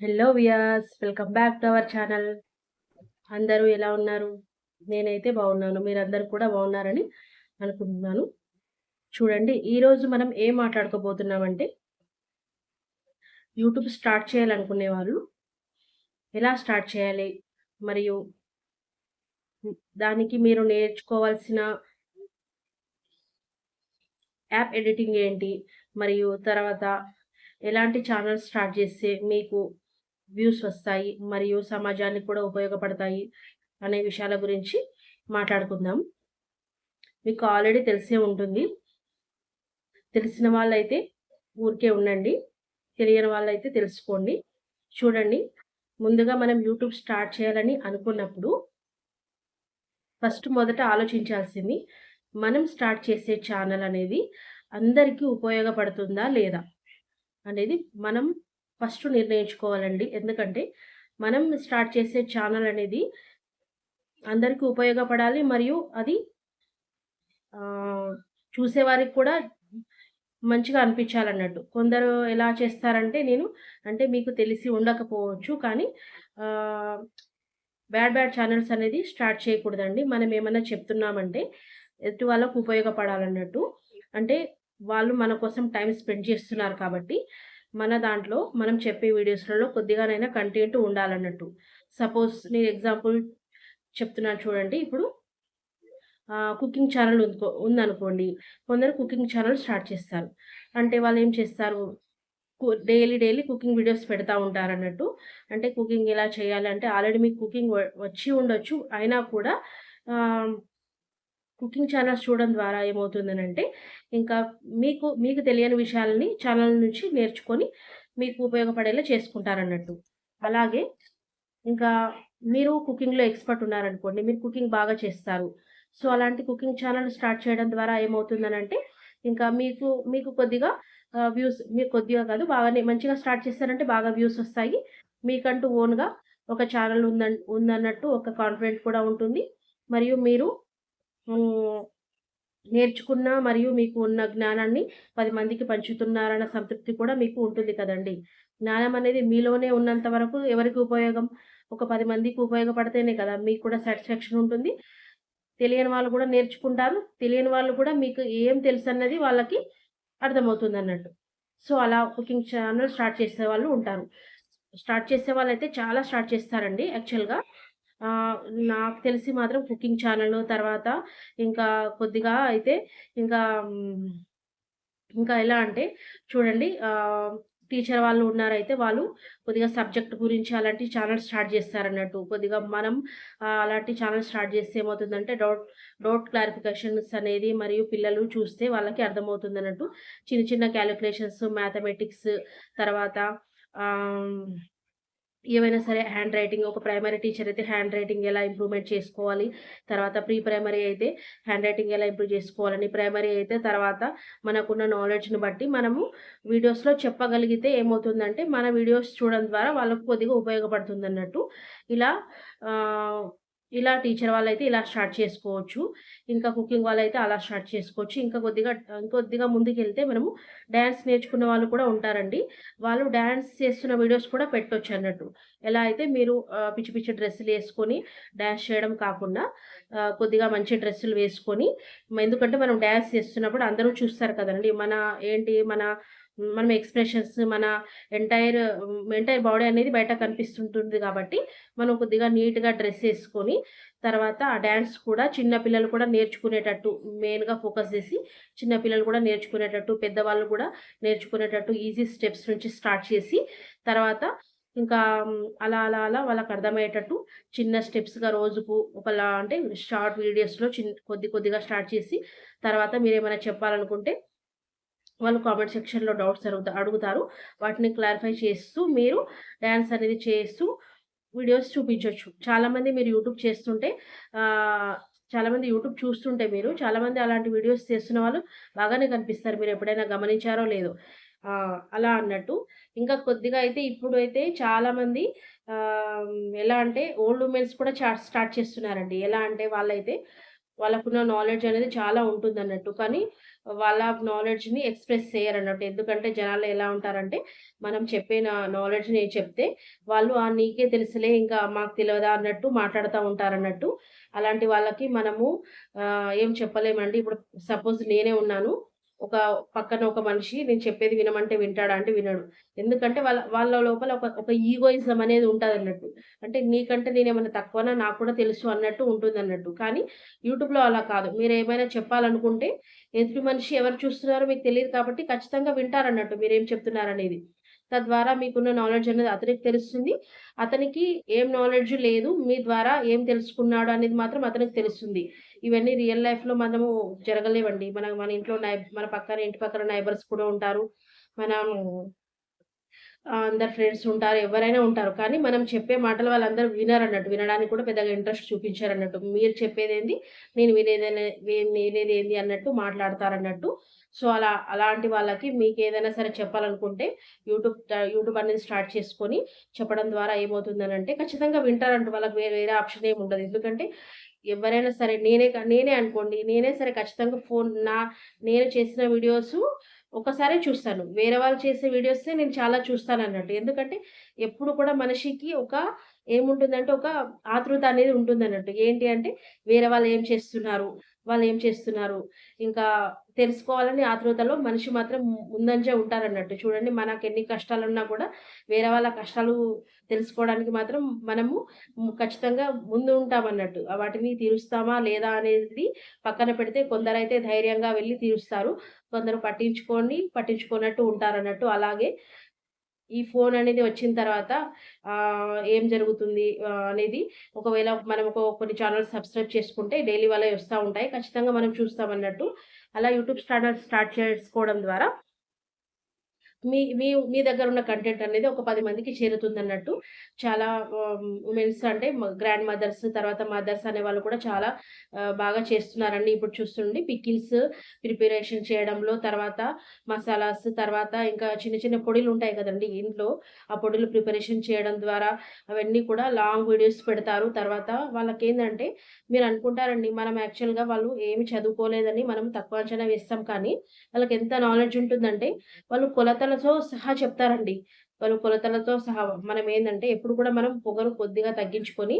Hello viewers welcome back to our channel అందరూ ఎలా ఉన్నారు? నేనైతే బాగున్నాను. మీరందరూ కూడా బాగున్నారని అనుకుంటున్నాను. చూడండి ఈరోజు మనం ఏం మాట్లాడుకోబోతున్నామంటే యూట్యూబ్ స్టార్ట్ చేయాలనుకునే వాళ్ళు ఎలా స్టార్ట్ చేయాలి? మరియు దానికి మీరు నేర్చుకోవాల్సిన యాప్ ఎడిటింగ్ ఏంటి? మరియు తర్వాత ఎలాంటి ఛానల్ స్టార్ట్ చేస్తే మీకు వ్యూస్ వస్తాయి మరియు సమాజానికి కూడా ఉపయోగపడతాయి అనే విషయాల గురించి మాట్లాడుకుందాం. మీకు ఆల్రెడీ తెలిసే ఉంటుంది. తెలిసిన వాళ్ళైతే ఊరికే ఉండండి. తెలియని వాళ్ళైతే తెలుసుకోండి. చూడండి ముందుగా మనం యూట్యూబ్ స్టార్ట్ చేయాలని అనుకున్నప్పుడు ఫస్ట్ మొదట ఆలోచించాల్సింది మనం స్టార్ట్ చేసే ఛానల్ అనేది అందరికీ ఉపయోగపడుతుందా లేదా అనేది మనం ఫస్ట్ నిర్ణయించుకోవాలండి. ఎందుకంటే మనం స్టార్ట్ చేసే ఛానల్ అనేది అందరికీ ఉపయోగపడాలి మరియు అది చూసేవారికి కూడా మంచిగా అనిపించాలన్నట్టు. కొందరు ఎలా చేస్తారంటే నేను అంటే మీకు తెలిసి ఉండకపోవచ్చు కానీ బ్యాడ్ బ్యాడ్ ఛానల్స్ అనేది స్టార్ట్ చేయకూడదండి. మనం ఏమైనా చెప్తున్నామంటే ఎటు వాళ్ళకు ఉపయోగపడాలన్నట్టు. అంటే వాళ్ళు మన కోసం టైం స్పెండ్ చేస్తున్నారు కాబట్టి మన దాంట్లో మనం చెప్పే వీడియోస్లలో కొద్దిగానైనా కంటెంట్ ఉండాలన్నట్టు. సపోజ్ నేను ఎగ్జాంపుల్ చెప్తున్నాను చూడండి. ఇప్పుడు కుకింగ్ ఛానల్ ఉందనుకో ఉందనుకోండి. కొందరు కుకింగ్ ఛానల్ స్టార్ట్ చేస్తారు. అంటే వాళ్ళు ఏం చేస్తారు? డైలీ డైలీ కుకింగ్ వీడియోస్ పెడతా ఉంటారు అన్నట్టు అంటే కుకింగ్ ఎలా చేయాలంటే ఆల్రెడీ మీకు కుకింగ్ వచ్చి ఉండొచ్చు. అయినా కూడా కుకింగ్ ఛానల్స్ చూడడం ద్వారా ఏమవుతుందనంటే ఇంకా మీకు మీకు తెలియని విషయాలని ఛానల్ నుంచి నేర్చుకొని మీకు ఉపయోగపడేలా చేసుకుంటారన్నట్టు. అలాగే ఇంకా మీరు కుకింగ్లో ఎక్స్పర్ట్ ఉన్నారనుకోండి మీరు కుకింగ్ బాగా చేస్తారు. సో అలాంటి కుకింగ్ ఛానల్ స్టార్ట్ చేయడం ద్వారా ఏమవుతుందనంటే ఇంకా మీకు మీకు కొద్దిగా వ్యూస్ మీకు కొద్దిగా కాదు బాగానే మంచిగా స్టార్ట్ చేస్తారంటే బాగా వ్యూస్ వస్తాయి. మీకంటూ ఓన్గా ఒక ఛానల్ ఉందన్ ఉందన్నట్టు ఒక కాన్ఫిడెంట్ కూడా ఉంటుంది. మరియు మీరు నేర్చుకున్న మరియు మీకు ఉన్న జ్ఞానాన్ని పది మందికి పంచుతున్నారన్న సంతృప్తి కూడా మీకు ఉంటుంది కదండి. జ్ఞానం అనేది మీలోనే ఉన్నంత వరకు ఎవరికి ఉపయోగం? ఒక పది మందికి ఉపయోగపడితేనే కదా మీకు కూడా సాటిస్ఫాక్షన్ ఉంటుంది. తెలియని వాళ్ళు కూడా నేర్చుకుంటారు. తెలియని వాళ్ళు కూడా మీకు ఏం తెలుసు అన్నది వాళ్ళకి అర్థమవుతుంది అన్నట్టు. సో అలా కుకింగ్ ఛానల్ స్టార్ట్ చేసే వాళ్ళు ఉంటారు. స్టార్ట్ చేసే వాళ్ళు అయితే చాలా స్టార్ట్ చేస్తారండి యాక్చువల్గా. నాకు తెలిసి మాత్రం కుకింగ్ ఛానల్ తర్వాత ఇంకా కొద్దిగా అయితే ఇంకా ఇంకా ఎలా అంటే చూడండి టీచర్ వాళ్ళు ఉన్నారైతే వాళ్ళు కొద్దిగా సబ్జెక్ట్ గురించి అలాంటి ఛానల్ స్టార్ట్ చేస్తారన్నట్టు. కొద్దిగా మనం అలాంటి ఛానల్ స్టార్ట్ చేస్తే ఏమవుతుందంటే డౌట్ డౌట్ క్లారిఫికేషన్స్ అనేది మరియు పిల్లలు చూస్తే వాళ్ళకి అర్థమవుతుంది అన్నట్టు చిన్న చిన్న క్యాలిక్యులేషన్స్ మ్యాథమెటిక్స్ తర్వాత ఏవైనా సరే హ్యాండ్ రైటింగ్ ఒక ప్రైమరీ టీచర్ అయితే హ్యాండ్ రైటింగ్ ఎలా ఇంప్రూవ్మెంట్ చేసుకోవాలి తర్వాత ప్రీ ప్రైమరీ అయితే హ్యాండ్ రైటింగ్ ఎలా ఇంప్రూవ్ చేసుకోవాలని ప్రైమరీ అయితే తర్వాత మనకున్న నాలెడ్జ్ని బట్టి మనము వీడియోస్లో చెప్పగలిగితే ఏమవుతుందంటే మన వీడియోస్ చూడడం ద్వారా వాళ్ళకు కొద్దిగా ఉపయోగపడుతుంది అన్నట్టు ఇలా ఇలా టీచర్ వాళ్ళైతే ఇలా స్టార్ట్ చేసుకోవచ్చు. ఇంకా కుకింగ్ వాళ్ళైతే అలా స్టార్ట్ చేసుకోవచ్చు. ఇంకా కొద్దిగా ఇంకొద్దిగా ముందుకెళ్తే మనము డ్యాన్స్ నేర్చుకున్న వాళ్ళు కూడా ఉంటారండి. వాళ్ళు డ్యాన్స్ చేస్తున్న వీడియోస్ కూడా పెట్టవచ్చు అన్నట్టు. ఎలా అయితే మీరు పిచ్చి పిచ్చి డ్రెస్సులు వేసుకొని డ్యాన్స్ చేయడం కాకుండా కొద్దిగా మంచి డ్రెస్సులు వేసుకొని ఎందుకంటే మనం డ్యాన్స్ చేస్తున్నప్పుడు అందరూ చూస్తారు కదండి. మన ఏంటి? మన మనం ఎక్స్ప్రెషన్స్ మన ఎంటైర్ ఎంటైర్ బాడీ అనేది బయట కనిపిస్తుంటుంది కాబట్టి మనం కొద్దిగా నీట్గా డ్రెస్ వేసుకొని తర్వాత ఆ డ్యాన్స్ కూడా చిన్నపిల్లలు కూడా నేర్చుకునేటట్టు మెయిన్గా ఫోకస్ చేసి చిన్నపిల్లలు కూడా నేర్చుకునేటట్టు పెద్దవాళ్ళు కూడా నేర్చుకునేటట్టు ఈజీ స్టెప్స్ నుంచి స్టార్ట్ చేసి తర్వాత ఇంకా అలా అలా అలా వాళ్ళకి అర్థమయ్యేటట్టు చిన్న స్టెప్స్గా రోజుకు ఒకలా అంటే షార్ట్ వీడియోస్లో చిన్న కొద్ది కొద్దిగా స్టార్ట్ చేసి తర్వాత మీరు ఏమైనా చెప్పాలనుకుంటే వాళ్ళు కామెంట్ సెక్షన్లో డౌట్స్ అడుగుతా అడుగుతారు. వాటిని క్లారిఫై చేస్తూ మీరు డ్యాన్స్ అనేది చేస్తూ వీడియోస్ చూపించవచ్చు చాలామంది మీరు యూట్యూబ్ చేస్తుంటే చాలామంది యూట్యూబ్ చూస్తుంటే మీరు చాలామంది అలాంటి వీడియోస్ చేస్తున్న వాళ్ళు బాగానే కనిపిస్తారు. మీరు ఎప్పుడైనా గమనించారో లేదో. అలా అన్నట్టు. ఇంకా కొద్దిగా అయితే ఇప్పుడు అయితే చాలామంది ఎలా అంటే ఓల్డ్ ఉమెన్స్ కూడా స్టార్ట్ చేస్తున్నారండి. ఎలా అంటే వాళ్ళైతే వాళ్ళకున్న నాలెడ్జ్ అనేది చాలా ఉంటుంది అన్నట్టు కానీ వాళ్ళ నాలెడ్జ్‌ని ఎక్స్‌ప్రెస్ చేయరన్నట్టు. ఎందుకంటే జనాలు ఎలా ఉంటారంటే, మనం చెప్పే నాలెడ్జ్‌ని చెప్తే వాళ్ళు "ఆ! నీకే తెలుసులే ఇంకా మాకు తెలియదా అన్నట్టు మాట్లాడుతూ ఉంటారన్నట్టు. అలాంటి వాళ్ళకి మనము ఏం చెప్పలేమండి. ఇప్పుడు సపోజ్ నేనే ఉన్నాను. ఒక పక్కన ఒక మనిషి నేను చెప్పేది వినమంటే వింటాడా అంటే వినడు. ఎందుకంటే వాళ్ళ వాళ్ళ లోపల ఒక ఒక ఈగోయిజం అనేది ఉంటదన్నట్టు. అంటే నీకంటే నేనేమన్నా తక్కువనా నాకు కూడా తెలుసు అన్నట్టు ఉంటుంది అన్నట్టు కానీ యూట్యూబ్‌లో అలా కాదు. మీరు ఏమైనా చెప్పాలనుకుంటే ఎదుటి మనిషి ఎవరు చూస్తున్నారో మీకు తెలియదు కాబట్టి ఖచ్చితంగా వింటారన్నట్టు మీరేం చెప్తున్నారనేది. తద్వారా మీకున్న నాలెడ్జ్ అనేది అతనికి తెలుస్తుంది. అతనికి ఏం నాలెడ్జ్ లేదు. మీ ద్వారా ఏం తెలుసుకున్నాడు అనేది మాత్రం అతనికి తెలుస్తుంది. ఇవన్నీ రియల్ లైఫ్‌లో మనము జరగలేవండి. మన మన ఇంట్లో నై మన పక్కన ఇంటి పక్కన నైబర్స్ కూడా ఉంటారు. మనం అందరు ఫ్రెండ్స్ ఉంటారు. ఎవరైనా ఉంటారు. కానీ మనం చెప్పే మాటలు వాళ్ళందరూ వినరు అన్నట్టు వినడానికి కూడా పెద్దగా ఇంట్రెస్ట్ చూపించారు అన్నట్టు మీరు చెప్పేదేంది, నేను వినేదే వినేది ఏంది అన్నట్టు మాట్లాడతారన్నట్టు. సో, అలా అలాంటి వాళ్ళకి మీకు ఏదైనా సరే చెప్పాలనుకుంటే యూట్యూబ్ యూట్యూబ్ అనేది స్టార్ట్ చేసుకొని చెప్పడం ద్వారా ఏమవుతుందనంటే ఖచ్చితంగా వింటారంట. వాళ్ళకి వేరే వేరే ఆప్షన్ ఏమి ఉండదు. ఎందుకంటే ఎవరైనా సరే నేనే నేనే అనుకోండి. నేనే సరే ఖచ్చితంగా ఫోన్ నా నేను చేసిన వీడియోస్ ఒకసారి చూస్తాను. వేరే వాళ్ళు చేసే వీడియోస్నే నేను చాలా చూస్తాను అన్నట్టు ఎందుకంటే ఎప్పుడు కూడా మనిషికి ఒక ఏముంటుందంటే ఒక ఆతృత అనేది ఉంటుంది అన్నట్టు ఏంటి అంటే వేరే వాళ్ళు ఏం చేస్తున్నారు? వాళ్ళు ఏం చేస్తున్నారు? ఇంకా తెలుసుకోవాలని ఆతృతలో మనిషి మాత్రం ముందంజే ఉంటారన్నట్టు. చూడండి మనకెన్ని కష్టాలున్నా కూడా వేరే వాళ్ళ కష్టాలు తెలుసుకోవడానికి మాత్రం మనము ఖచ్చితంగా ముందు ఉంటామన్నట్టు. వాటిని తీరుస్తామా లేదా అనేది పక్కన పెడితే కొందరైతే ధైర్యంగా వెళ్ళి తీరుస్తారు. కొందరు పట్టించుకొని పట్టించుకున్నట్టు ఉంటారన్నట్టు. అలాగే ఈ ఫోన్ అనేది వచ్చిన తర్వాత ఏం జరుగుతుంది అనేది ఒకవేళ మనం ఒక కొన్ని ఛానల్స్ సబ్స్క్రైబ్ చేసుకుంటే డైలీ వాళ్ళవి వస్తూ ఉంటాయి. ఖచ్చితంగా మనం చూస్తామన్నట్టు. అలా యూట్యూబ్ ఛానల్ స్టార్ట్ చేసుకోవడం ద్వారా మీ మీ మీ దగ్గర ఉన్న కంటెంట్ అనేది ఒక పది మందికి చేరుతుంది అన్నట్టు చాలా ఉమెన్స్ అంటే గ్రాండ్ మదర్స్ తర్వాత మదర్స్ అనే వాళ్ళు కూడా చాలా బాగా చేస్తున్నారండి. ఇప్పుడు చూస్తుండి పికిల్స్ ప్రిపరేషన్ చేయడంలో, తర్వాత మసాలాస్, తర్వాత ఇంకా చిన్న చిన్న పొడులు ఉంటాయి కదండీ ఇంట్లో. ఆ పొడులు ప్రిపరేషన్ చేయడం ద్వారా అవన్నీ కూడా లాంగ్ వీడియోస్ పెడతారు. తర్వాత వాళ్ళకి ఏంటంటే మీరు అనుకుంటారండి మనం యాక్చువల్‌గా వాళ్ళు ఏమి చదువుకోలేదని మనం తక్కువ అంచనా వేస్తాం కానీ వాళ్ళకి ఎంత నాలెడ్జ్ ఉంటుందంటే వాళ్ళు కొలతలతో సహా చెప్తారండి. వాళ్ళు కొలతలతో సహా మనం ఏంటంటే ఎప్పుడు కూడా మనం పొగరు కొద్దిగా తగ్గించుకొని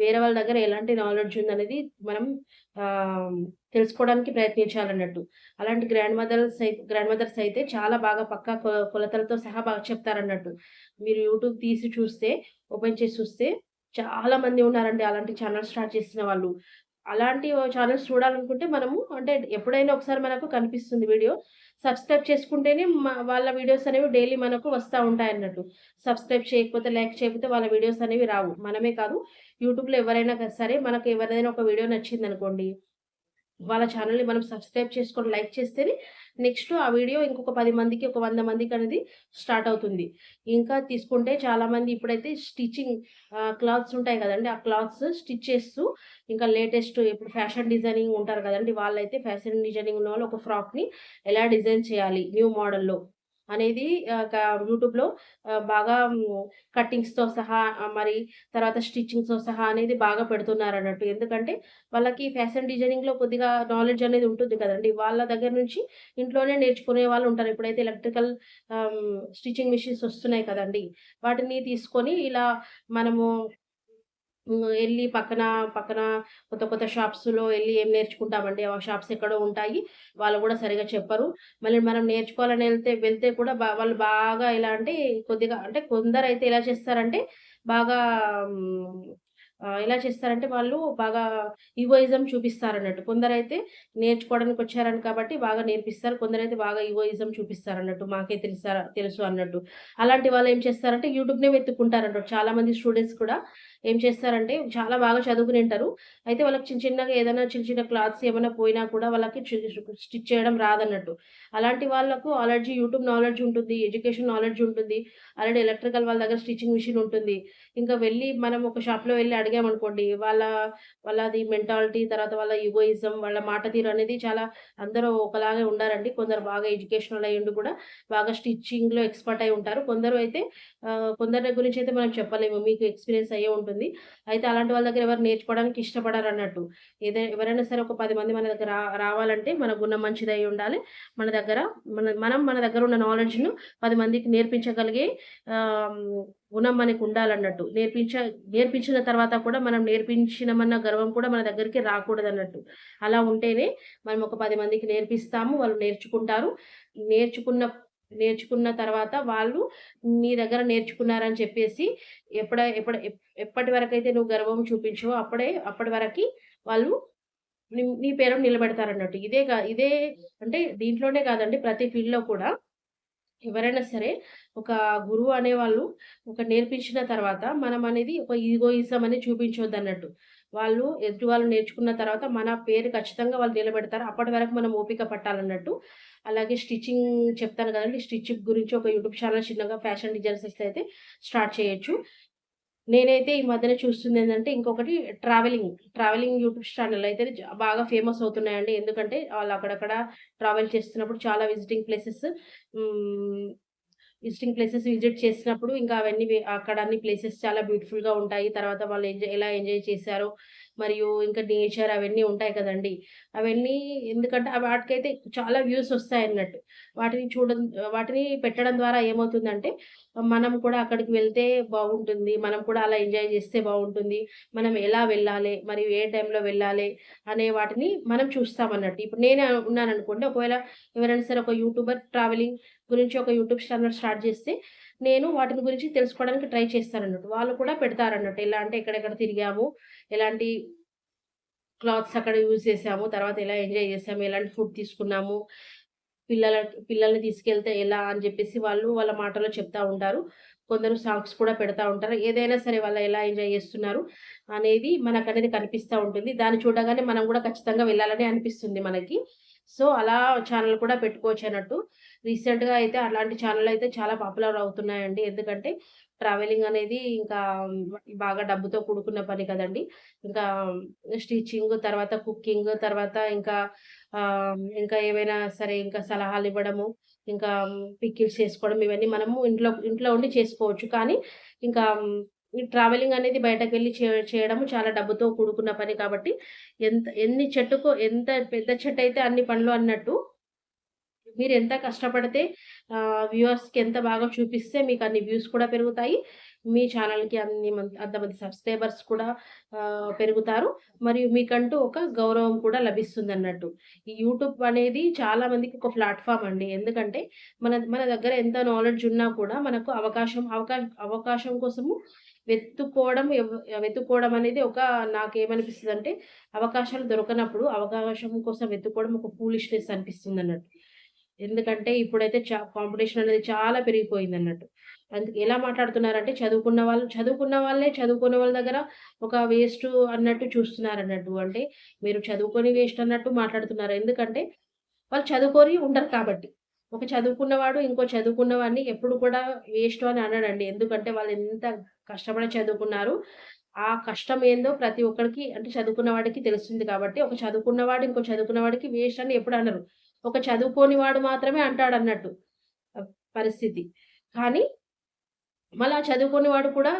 వేరే వాళ్ళ దగ్గర ఎలాంటి నాలెడ్జ్ ఉందనేది మనం తెలుసుకోవడానికి ప్రయత్నించాలన్నట్టు. అలాంటి గ్రాండ్ మదర్స్ అయితే గ్రాండ్ మదర్స్ అయితే చాలా బాగా పక్కా కొలతలతో సహా బాగా చెప్తారన్నట్టు. మీరు యూట్యూబ్ తీసి చూస్తే ఓపెన్ చేసి చూస్తే చాలా మంది ఉన్నారండి అలాంటి ఛానల్ స్టార్ట్ చేసిన వాళ్ళు. అలాంటి ఛానల్స్ చూడాలనుకుంటే మనము అంటే ఎప్పుడైనా ఒకసారి మనకు కనిపిస్తుంది వీడియో. సబ్స్క్రైబ్ చేసుకుంటేనే వాళ్ళ వీడియోస్ అనేవి డైలీ మనకు వస్తూ ఉంటాయి అన్నట్టు సబ్స్క్రైబ్ చేయకపోతే, లైక్ చేయకపోతే వాళ్ళ వీడియోస్ అనేవి రావు. మనమే కాదు యూట్యూబ్‌లో ఎవరైనా సరే మనకు ఎవరైనా ఒక వీడియో నచ్చింది అనుకోండి వాళ్ళ ఛానల్ని మనం సబ్స్క్రైబ్ చేసుకొని లైక్ చేస్తేనే నెక్స్ట్ ఆ వీడియో ఇంకొక పది మందికి, ఒక వంద మందికి అనేది స్టార్ట్ అవుతుంది. ఇంకా తీసుకుంటే చాలామంది ఇప్పుడైతే స్టిచ్చింగ్ క్లాత్స్ ఉంటాయి కదండి. ఆ క్లాత్స్ స్టిచ్ చేస్తూ ఇంకా లేటెస్ట్ ఇప్పుడు ఫ్యాషన్ డిజైనింగ్ ఉంటారు కదండి. వాళ్ళైతే ఫ్యాషన్ డిజైనింగ్ ఉన్నవాళ్ళు ఒక ఫ్రాక్‌ని ఎలా డిజైన్ చేయాలి? న్యూ మోడల్‌లో అనేది ఆహ్, యూట్యూబ్‌లో బాగా హ్మ్, కట్టింగ్స్‌తో సహా మరి తర్వాత స్టిచ్చింగ్స్‌తో సహా అనేది బాగా పెడుతున్నారు అన్నట్టు ఎందుకంటే వాళ్ళకి ఫ్యాషన్ డిజైనింగ్‌లో కొద్దిగా నాలెడ్జ్ అనేది ఉంటుంది కదండి వాళ్ళ దగ్గర నుంచి ఇంట్లోనే నేర్చుకునే వాళ్ళు ఉంటారు. ఇప్పుడైతే ఎలక్ట్రికల్ స్టిచ్చింగ్ మిషన్స్ వస్తున్నాయి కదండీ! వాటిని తీసుకొని ఇలా మనము వెళ్ళి పక్కన, పక్కన కొత్త కొత్త షాప్స్‌లో వెళ్ళి ఏం నేర్చుకుంటామండి. ఆ షాప్స్ ఎక్కడో ఉంటాయి. వాళ్ళు కూడా సరిగ్గా చెప్పరు. మళ్ళీ మనం నేర్చుకోవాలని వెళ్తే వెళ్తే కూడా బా వాళ్ళు బాగా ఎలా అంటే కొద్దిగా అంటే కొందరు అయితే ఎలా చేస్తారంటే బాగా ఎలా చేస్తారంటే వాళ్ళు బాగా ఈగోయిజం చూపిస్తారన్నట్టు. కొందరైతే నేర్చుకోవడానికి వచ్చారని కాబట్టి బాగా నేర్పిస్తారు. కొందరైతే బాగా ఈగోయిజం చూపిస్తారన్నట్టు. మాకే తెలుసా తెలుసు అన్నట్టు. అలాంటి వాళ్ళు ఏం చేస్తారంటే యూట్యూబ్‌నే వెతుక్కుంటారు అన్నట్టు చాలామంది స్టూడెంట్స్ కూడా ఏం చేస్తారంటే చాలా బాగా చదువుకుని ఉంటారు అయితే వాళ్ళకి చిన్న చిన్నగా ఏదైనా చిన్న చిన్న క్లాత్స్ ఏమైనా పోయినా కూడా వాళ్ళకి స్టిచ్ చేయడం రాదన్నట్టు. అలాంటి వాళ్ళకు ఆల్రెడీ యూట్యూబ్ నాలెడ్జ్ ఉంటుంది. ఎడ్యుకేషన్ నాలెడ్జ్ ఉంటుంది. ఆల్రెడీ ఎలక్ట్రికల్ వాళ్ళ దగ్గర స్టిచ్చింగ్ మిషన్ ఉంటుంది. ఇంకా వెళ్ళి మనం ఒక షాప్‌లో వెళ్ళి అడిగామనుకోండి వాళ్ళ వాళ్ళది మెంటాలిటీ తర్వాత వాళ్ళ యుగోయిజం వాళ్ళ మాట తీరు అనేది చాలా అందరూ ఒకలాగే ఉండారండి కొందరు బాగా ఎడ్యుకేషనల్ అయ్యి కూడా బాగా స్టిచ్చింగ్లో ఎక్స్పర్ట్ అయి ఉంటారు కొందరు అయితే కొందరి గురించి అయితే మనం చెప్పలేము మీకు ఎక్స్పీరియన్స్ అయ్యే ఉంటుంది అయితే అలాంటి వాళ్ళ దగ్గర ఎవరు నేర్చుకోవడానికి ఇష్టపడరు అన్నట్టు ఏదైనా ఎవరైనా సరే ఒక పది మంది మన దగ్గర రావాలంటే మన గుణం మంచిదై ఉండాలి. మన దగ్గర మన మనం మన దగ్గర ఉన్న నాలెడ్జ్ను పది మందికి నేర్పించగలిగే గుణం మనకు ఉండాలన్నట్టు. నేర్పించ నేర్పించిన తర్వాత కూడా మనం నేర్పించినమన్న గర్వం కూడా మన దగ్గరికి రాకూడదు అన్నట్టు అలా ఉంటేనే మనం ఒక పది మందికి నేర్పిస్తాము వాళ్ళు నేర్చుకుంటారు. నేర్చుకున్న నేర్చుకున్న తర్వాత వాళ్ళు నీ దగ్గర నేర్చుకున్నారని చెప్పేసి ఎప్పుడ ఎప్పటి ఎప్పటి వరకు అయితే నువ్వు గర్వం చూపించవో అప్పుడే అప్పటి వరకు వాళ్ళు నీ పేరు నిలబెడతారన్నట్టు. ఇదే కా ఇదే అంటే దీంట్లోనే కాదండి ప్రతి ఫీల్డ్లో కూడా ఎవరైనా సరే ఒక గురువు అనేవాళ్ళు ఒక నేర్పించిన తర్వాత మనం అనేది ఒక ఈగోయిజం అని చూపించొద్దు అన్నట్టు వాళ్ళు ఎదుటి వాళ్ళు నేర్చుకున్న తర్వాత మన పేరు ఖచ్చితంగా వాళ్ళు నిలబెడతారు. అప్పటి వరకు మనం ఓపిక పట్టాలన్నట్టు. అలాగే స్టిచ్చింగ్ చెప్తాను కదండి. స్టిచ్చింగ్ గురించి ఒక యూట్యూబ్ ఛానల్ చిన్నగా ఫ్యాషన్ డిజైన్స్ అయితే స్టార్ట్ చేయొచ్చు. నేనైతే ఈ మధ్యన చూస్తుంది ఏంటంటే ఇంకొకటి ట్రావెలింగ్. ట్రావెలింగ్ యూట్యూబ్ ఛానల్ అయితే బాగా ఫేమస్ అవుతున్నాయండి. ఎందుకంటే వాళ్ళు అక్కడక్కడ ట్రావెల్ చేస్తున్నప్పుడు చాలా visiting places visiting places visit చేసినప్పుడు ఇంకా అవన్నీ అక్కడ అన్ని ప్లేసెస్ చాలా బ్యూటిఫుల్గా ఉంటాయి. తర్వాత వాళ్ళు ఎంజాయ్ ఎలా ఎంజాయ్ చేశారో మరియు ఇంకా నేచర్ అవన్నీ ఉంటాయి కదండి. అవన్నీ ఎందుకంటే వాటికైతే చాలా వ్యూస్ వస్తాయి అన్నట్టు. వాటిని చూడ వాటిని పెట్టడం ద్వారా ఏమవుతుందంటే మనం కూడా అక్కడికి వెళ్తే బాగుంటుంది. మనం కూడా అలా ఎంజాయ్ చేస్తే బాగుంటుంది. మనం ఎలా వెళ్ళాలి మరియు ఏ టైంలో వెళ్ళాలి అనే వాటిని మనం చూస్తామన్నట్టు ఇప్పుడు నేనే ఉన్నాను అనుకోండి ఒకవేళ ఎవరైనా సరే ఒక యూట్యూబర్ ట్రావెలింగ్ గురించి ఒక యూట్యూబ్ ఛానల్ స్టార్ట్ చేస్తే నేను వాటిని గురించి తెలుసుకోవడానికి ట్రై చేస్తాను అన్నట్టు వాళ్ళు కూడా పెడతారు అన్నట్టు ఎలా అంటే ఎక్కడెక్కడ తిరిగాము ఎలాంటి క్లాత్స్ అక్కడ యూజ్ చేసాము తర్వాత ఎలా ఎంజాయ్ చేసాము ఎలాంటి ఫుడ్ తీసుకున్నాము పిల్లల పిల్లల్ని తీసుకెళ్తే ఎలా అని చెప్పేసి వాళ్ళు వాళ్ళ మాటలో చెప్తా ఉంటారు. కొందరు సాంగ్స్ కూడా పెడతా ఉంటారు. ఏదైనా సరే వాళ్ళు ఎలా ఎంజాయ్ చేస్తున్నారు అనేది మనకు అనేది కనిపిస్తూ ఉంటుంది. దాన్ని చూడగానే మనం కూడా ఖచ్చితంగా వెళ్ళాలని అనిపిస్తుంది మనకి. సో అలా ఛానల్ కూడా పెట్టుకోవచ్చు అన్నట్టు రీసెంట్గా అయితే అలాంటి ఛానల్ అయితే చాలా పాపులర్ అవుతున్నాయండి. ఎందుకంటే ట్రావెలింగ్ అనేది ఇంకా బాగా డబ్బుతో కూడుకున్న పని కదండి. ఇంకా స్టిచ్చింగ్ తర్వాత కుకింగ్ తర్వాత ఇంకా ఇంకా ఏవైనా సరే ఇంకా సలహాలు ఇవ్వడము ఇంకా పిక్కిల్స్ చేసుకోవడం ఇవన్నీ మనము ఇంట్లో ఇంట్లో ఉండి చేసుకోవచ్చు. కానీ ఇంకా ఈ ట్రావెలింగ్ అనేది బయటకు వెళ్ళి చేయడం చాలా డబ్బుతో కూడుకున్న పని కాబట్టి ఎంత ఎన్ని చెట్టుకు ఎంత పెద్ద చెట్టు అయితే అన్ని పనులు అన్నట్టు మీరు ఎంత కష్టపడితే వ్యూవర్స్కి ఎంత బాగా చూపిస్తే మీకు అన్ని వ్యూస్ కూడా పెరుగుతాయి. మీ ఛానల్కి అన్ని అంతమంది సబ్స్క్రైబర్స్ కూడా పెరుగుతారు. మరియు మీకంటూ ఒక గౌరవం కూడా లభిస్తుంది అన్నట్టు. ఈ యూట్యూబ్ అనేది చాలా మందికి ఒక ప్లాట్ఫామ్ అండి. ఎందుకంటే మన మన దగ్గర ఎంత నాలెడ్జ్ ఉన్నా కూడా మనకు అవకాశం అవకాశం అవకాశం కోసము వెతుక్కోవడం వెతుక్కోవడం అనేది ఒక నాకేమనిపిస్తుంది అంటే అవకాశాలు దొరకనప్పుడు అవకాశం కోసం వెతుక్కోవడం ఒక ఫూలిష్నెస్ అనిపిస్తుంది అన్నట్టు ఎందుకంటే ఇప్పుడైతే చా కాంపిటీషన్ అనేది చాలా పెరిగిపోయింది అన్నట్టు అందుకు ఎలా మాట్లాడుతున్నారంటే చదువుకున్న వాళ్ళు చదువుకున్న వాళ్ళే చదువుకునే వాళ్ళ దగ్గర ఒక వేస్ట్ అన్నట్టు చూస్తున్నారు అన్నట్టు అంటే మీరు చదువుకొని వేస్ట్ అన్నట్టు మాట్లాడుతున్నారు. ఎందుకంటే వాళ్ళు చదువుకొని ఉండరు కాబట్టి. ఒక చదువుకున్నవాడు ఇంకో చదువుకున్నవాడిని ఎప్పుడు కూడా వేస్ట్ అని అనడండి. ఎందుకంటే వాళ్ళు ఎంత కష్టపడి చదువుకున్నారు. ఆ కష్టం ఏందో ప్రతి ఒక్కరికి అంటే చదువుకున్న వాడికి తెలుస్తుంది కాబట్టి ఒక చదువుకున్నవాడు ఇంకో చదువుకున్నవాడికి వేస్ట్ అని ఎప్పుడు అనరు. ఒక చదువుకోని వాడు మాత్రమే అంటాడు అన్నట్టు పరిస్థితి. కానీ మళ్ళీ చదువుకునే వాడు కూడా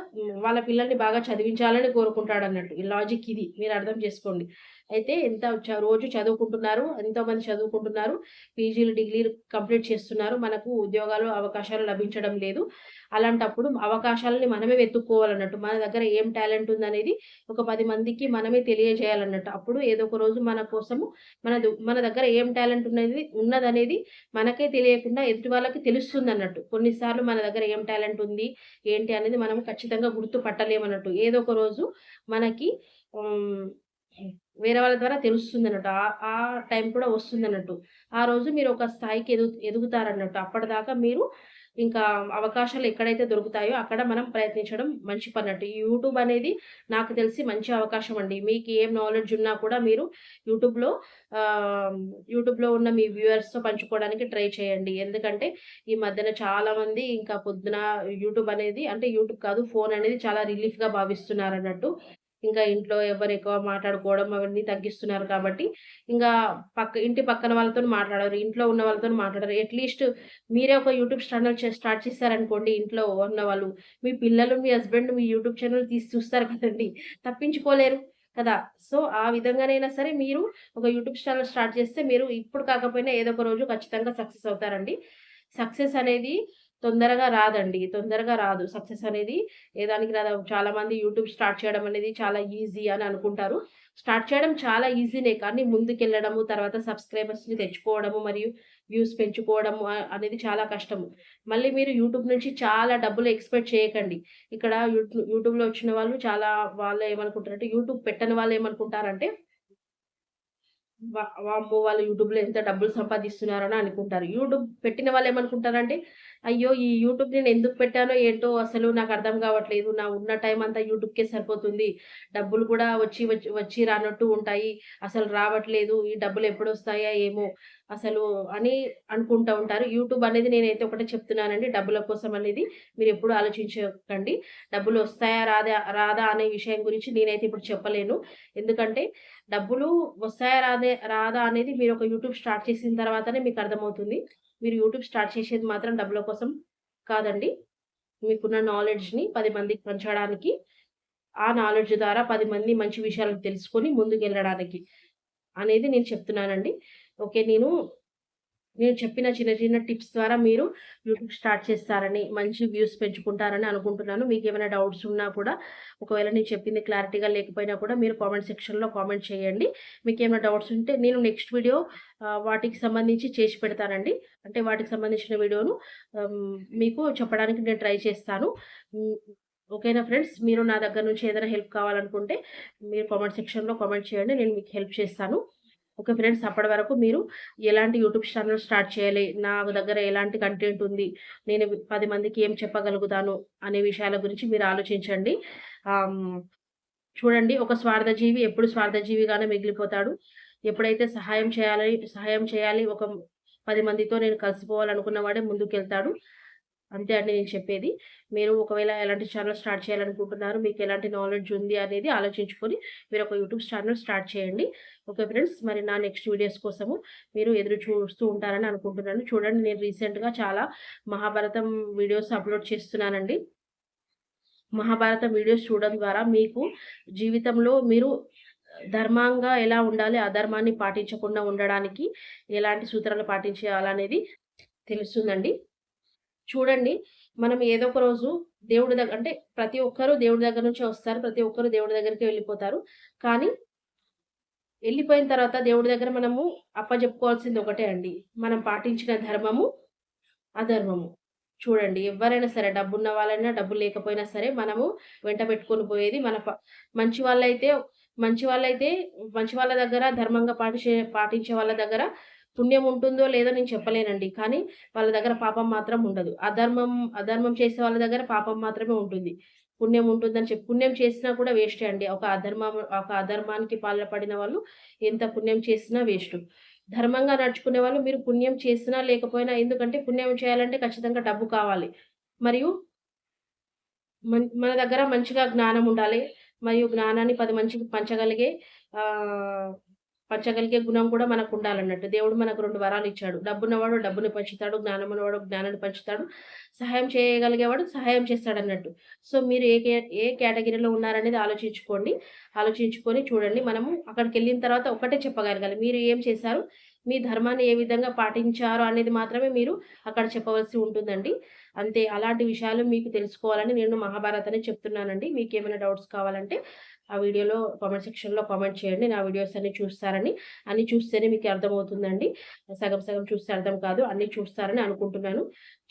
వాళ్ళ పిల్లల్ని బాగా చదివించాలని కోరుకుంటాడు అన్నట్టు. ఈ లాజిక్ ఇది మీరు అర్థం చేసుకోండి. అయితే ఎంత రోజు చదువుకుంటున్నారు ఎంతోమంది చదువుకుంటున్నారు పీజీలు డిగ్రీలు కంప్లీట్ చేస్తున్నారు మనకు ఉద్యోగాలు అవకాశాలు లభించడం లేదు. అలాంటప్పుడు అవకాశాలని మనమే వెతుక్కోవాలన్నట్టు మన దగ్గర ఏం టాలెంట్ ఉందనేది ఒక పది మందికి మనమే తెలియజేయాలన్నట్టు. అప్పుడు ఏదో ఒక రోజు మన కోసము మన మన దగ్గర ఏం టాలెంట్ ఉన్నది ఉన్నదనేది మనకే తెలియకుండా ఎదుటి వాళ్ళకి తెలుస్తుంది అన్నట్టు కొన్నిసార్లు మన దగ్గర ఏం టాలెంట్ ఉంది ఏంటి అనేది మనం ఖచ్చితంగా గుర్తుపట్టలేమన్నట్టు. ఏదో ఒక రోజు మనకి వేరే వాళ్ళ ద్వారా తెలుస్తుంది అన్నట్టు ఆ టైం కూడా వస్తుంది అన్నట్టు ఆ రోజు మీరు ఒక స్థాయికి ఎదుగు ఎదుగుతారన్నట్టు. అప్పటిదాకా మీరు ఇంకా అవకాశాలు ఎక్కడైతే దొరుకుతాయో అక్కడ మనం ప్రయత్నించడం మంచి పన్నట్టు యూట్యూబ్ అనేది నాకు తెలిసి మంచి అవకాశం అండి. మీకు ఏం నాలెడ్జ్ ఉన్నా కూడా మీరు యూట్యూబ్లో యూట్యూబ్లో ఉన్న మీ వ్యూవర్స్తో పంచుకోవడానికి ట్రై చేయండి. ఎందుకంటే ఈ మధ్యన చాలామంది ఇంకా పొద్దున యూట్యూబ్ అనేది అంటే యూట్యూబ్ కాదు ఫోన్ అనేది చాలా రిలీఫ్గా భావిస్తున్నారు అన్నట్టు. ఇంకా ఇంట్లో ఎవరు ఎక్కువ మాట్లాడుకోవడం అవన్నీ తగ్గిస్తున్నారు కాబట్టి ఇంకా పక్క ఇంటి పక్కన వాళ్ళతో మాట్లాడరు ఇంట్లో ఉన్న వాళ్ళతో మాట్లాడరు. అట్లీస్ట్ మీరే ఒక యూట్యూబ్ ఛానల్ స్టార్ట్ చేశారనుకోండి ఇంట్లో ఉన్న వాళ్ళు. మీ పిల్లలు మీ హస్బెండ్ మీ యూట్యూబ్ ఛానల్ తీసి చూస్తారు కదండి. తప్పించుకోలేరు కదా. సో ఆ విధంగానైనా సరే మీరు ఒక యూట్యూబ్ ఛానల్ స్టార్ట్ చేస్తే మీరు ఇప్పుడు కాకపోయినా ఏదో ఒక రోజు ఖచ్చితంగా సక్సెస్ అవుతారండి. సక్సెస్ అనేది తొందరగా రాదండి. తొందరగా రాదు. సక్సెస్ అనేది ఏదానికి రాదు. చాలా మంది యూట్యూబ్ స్టార్ట్ చేయడం అనేది చాలా ఈజీ అని అనుకుంటారు. స్టార్ట్ చేయడం చాలా ఈజీనే కానీ ముందుకెళ్ళడము తర్వాత సబ్స్క్రైబర్స్ని తెచ్చుకోవడము మరియు వ్యూస్ పెంచుకోవడము అనేది చాలా కష్టము. మళ్ళీ మీరు యూట్యూబ్ నుంచి చాలా డబ్బులు ఎక్స్పెక్ట్ చేయకండి. ఇక్కడ యూట్యూబ్ యూట్యూబ్లో వచ్చిన వాళ్ళు చాలా వాళ్ళు ఏమనుకుంటారంటే యూట్యూబ్ పెట్టని వాళ్ళు ఏమనుకుంటారంటే వాంబో వాళ్ళు యూట్యూబ్లో ఎంత డబ్బులు సంపాదిస్తున్నారని అనుకుంటారు. యూట్యూబ్ పెట్టిన వాళ్ళు ఏమనుకుంటారంటే అయ్యో ఈ యూట్యూబ్ నేను ఎందుకు పెట్టానో ఏంటో అసలు నాకు అర్థం కావట్లేదు. నా ఉన్న టైం అంతా యూట్యూబ్కే సరిపోతుంది. డబ్బులు కూడా వచ్చి వచ్చి వచ్చి రానట్టు ఉంటాయి. అసలు రావట్లేదు. ఈ డబ్బులు ఎప్పుడు వస్తాయా ఏమో అసలు అని అనుకుంటూ ఉంటారు. యూట్యూబ్ అనేది నేనైతే ఒకటే చెప్తున్నానండి. డబ్బుల కోసం అనేది మీరు ఎప్పుడు ఆలోచించకండి. డబ్బులు వస్తాయా రాదా రాదా అనే విషయం గురించి నేనైతే ఇప్పుడు చెప్పలేను. ఎందుకంటే డబ్బులు వస్తాయా రాదే రాదా అనేది మీరు ఒక యూట్యూబ్ స్టార్ట్ చేసిన తర్వాతనే మీకు అర్థమవుతుంది. మీరు యూట్యూబ్ స్టార్ట్ చేసేది మాత్రం డబ్బుల కోసం కాదండి. మీకున్న నాలెడ్జ్ని పది మందికి పంచడానికి ఆ నాలెడ్జ్ ద్వారా పది మంది మంచి విషయాలను తెలుసుకొని ముందుకు వెళ్ళడానికి అనేది నేను చెప్తున్నానండి. ఓకే నేను నేను చెప్పిన చిన్న చిన్న టిప్స్ ద్వారా మీరు యూట్యూబ్ స్టార్ట్ చేస్తారని మంచి వ్యూస్ పెంచుకుంటారని అనుకుంటున్నాను. మీకు ఏమైనా డౌట్స్ ఉన్నా కూడా ఒకవేళ నేను చెప్పింది క్లారిటీగా లేకపోయినా కూడా మీరు కామెంట్ సెక్షన్లో కామెంట్ చేయండి. మీకు ఏమైనా డౌట్స్ ఉంటే నేను నెక్స్ట్ వీడియో వాటికి సంబంధించి చేసి పెడతానండి. అంటే వాటికి సంబంధించిన వీడియోను మీకు చెప్పడానికి నేను ట్రై చేస్తాను. ఓకేనా ఫ్రెండ్స్ మీరు నా దగ్గర నుంచి ఏదైనా హెల్ప్ కావాలనుకుంటే మీరు కామెంట్ సెక్షన్లో కామెంట్ చేయండి. నేను మీకు హెల్ప్ చేస్తాను. ఓకే ఫ్రెండ్స్ అప్పటి వరకు మీరు ఎలాంటి యూట్యూబ్ ఛానల్ స్టార్ట్ చేయాలి? నా దగ్గర ఎలాంటి కంటెంట్ ఉంది? నేను పది మందికి ఏం చెప్పగలుగుతాను? అనే విషయాల గురించి మీరు ఆలోచించండి. చూడండి ఒక స్వార్థజీవి ఎప్పుడు స్వార్థజీవిగానే మిగిలిపోతాడు. ఎప్పుడైతే సహాయం చేయాలి సహాయం చేయాలి ఒక పది మందితో నేను కలిసిపోవాలనుకున్న వాడే ముందుకు వెళ్తాడు అంతే అండి నేను చెప్పేది. మీరు ఒకవేళ ఎలాంటి ఛానల్ స్టార్ట్ చేయాలనుకుంటున్నారు మీకు ఎలాంటి నాలెడ్జ్ ఉంది అనేది ఆలోచించుకొని మీరు ఒక యూట్యూబ్ ఛానల్ స్టార్ట్ చేయండి. ఓకే ఫ్రెండ్స్ మరి నా నెక్స్ట్ వీడియోస్ కోసము మీరు ఎదురు చూస్తూ ఉంటారని అనుకుంటున్నాను. చూడండి నేను రీసెంట్గా చాలా మహాభారతం వీడియోస్ అప్లోడ్ చేస్తున్నానండి. మహాభారతం వీడియోస్ చూడడం ద్వారా మీకు జీవితంలో మీరు ధర్మంగా ఎలా ఉండాలి అధర్మాన్ని పాటించకుండా ఉండడానికి ఎలాంటి సూత్రాలు పాటించాలనేది తెలుస్తుందండి. చూడండి మనం ఏదో ఒక రోజు దేవుడి దగ్గర అంటే ప్రతి ఒక్కరూ దేవుడి దగ్గర నుంచి వస్తారు ప్రతి ఒక్కరు దేవుడి దగ్గరికి వెళ్ళిపోతారు. కానీ వెళ్ళిపోయిన తర్వాత దేవుడి దగ్గర మనము అప్పచెప్పుకోవాల్సింది ఒకటే అండి. మనం పాటించిన ధర్మము అధర్మము. చూడండి ఎవరైనా సరే డబ్బు ఉన్న వాళ్ళైనా డబ్బు లేకపోయినా సరే మనము వెంట పెట్టుకొని పోయేది మన మంచి వాళ్ళైతే మంచి వాళ్ళైతే మంచి వాళ్ళ దగ్గర ధర్మంగా పాటించే పాటించే వాళ్ళ దగ్గర పుణ్యం ఉంటుందో లేదో నేను చెప్పలేనండి. కానీ వాళ్ళ దగ్గర పాపం మాత్రం ఉండదు. అధర్మం అధర్మం చేసే వాళ్ళ దగ్గర పాపం మాత్రమే ఉంటుంది. పుణ్యం ఉంటుందని చెప్పి పుణ్యం చేసినా కూడా వేస్టే అండి. ఒక అధర్మం ఒక అధర్మానికి పాల్పడిన వాళ్ళు ఎంత పుణ్యం చేసినా వేస్ట్. ధర్మంగా నడుచుకునే వాళ్ళు మీరు పుణ్యం చేసినా లేకపోయినా ఎందుకంటే పుణ్యం చేయాలంటే ఖచ్చితంగా డబ్బు కావాలి. మరియు మన దగ్గర మంచిగా జ్ఞానం ఉండాలి. మరియు జ్ఞానాన్ని పది మంచికి పంచగలిగే పంచగలిగే గుణం కూడా మనకు ఉండాలన్నట్టు దేవుడు మనకు రెండు వరాలు ఇచ్చాడు. డబ్బున్నవాడు డబ్బుని పంచుతాడు జ్ఞానం ఉన్నవాడు జ్ఞానాన్ని పంచుతాడు సహాయం చేయగలిగేవాడు సహాయం చేస్తాడు అన్నట్టు సో మీరు ఏ ఏ కేటగిరీలో ఉన్నారనేది ఆలోచించుకోండి. ఆలోచించుకొని చూడండి. మనము అక్కడికి వెళ్ళిన తర్వాత ఒకటే చెప్పగలగాలి. మీరు ఏం చేశారు? మీ ధర్మాన్ని ఏ విధంగా పాటించారు అనేది మాత్రమే మీరు అక్కడ చెప్పవలసి ఉంటుందండి. అంతే. అలాంటి విషయాలు మీకు తెలుసుకోవాలని నేను మహాభారతాన్ని చెప్తున్నానండి. మీకు ఏమైనా డౌట్స్ కావాలంటే ఆ వీడియోలో కామెంట్ సెక్షన్లో కామెంట్ చేయండి. నా వీడియోస్ అన్ని చూస్తారని అన్ని చూస్తేనే మీకు అర్థమవుతుందండి. సగం సగం చూస్తే అర్థం కాదు అన్ని చూస్తారని అనుకుంటున్నాను.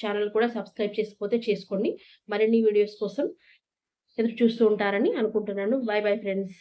ఛానల్ కూడా సబ్స్క్రైబ్ చేసుకోతే చేసుకోండి. మరిన్ని వీడియోస్ కోసం ఎదురు చూస్తూ ఉంటారని అనుకుంటున్నాను. Bye bye friends.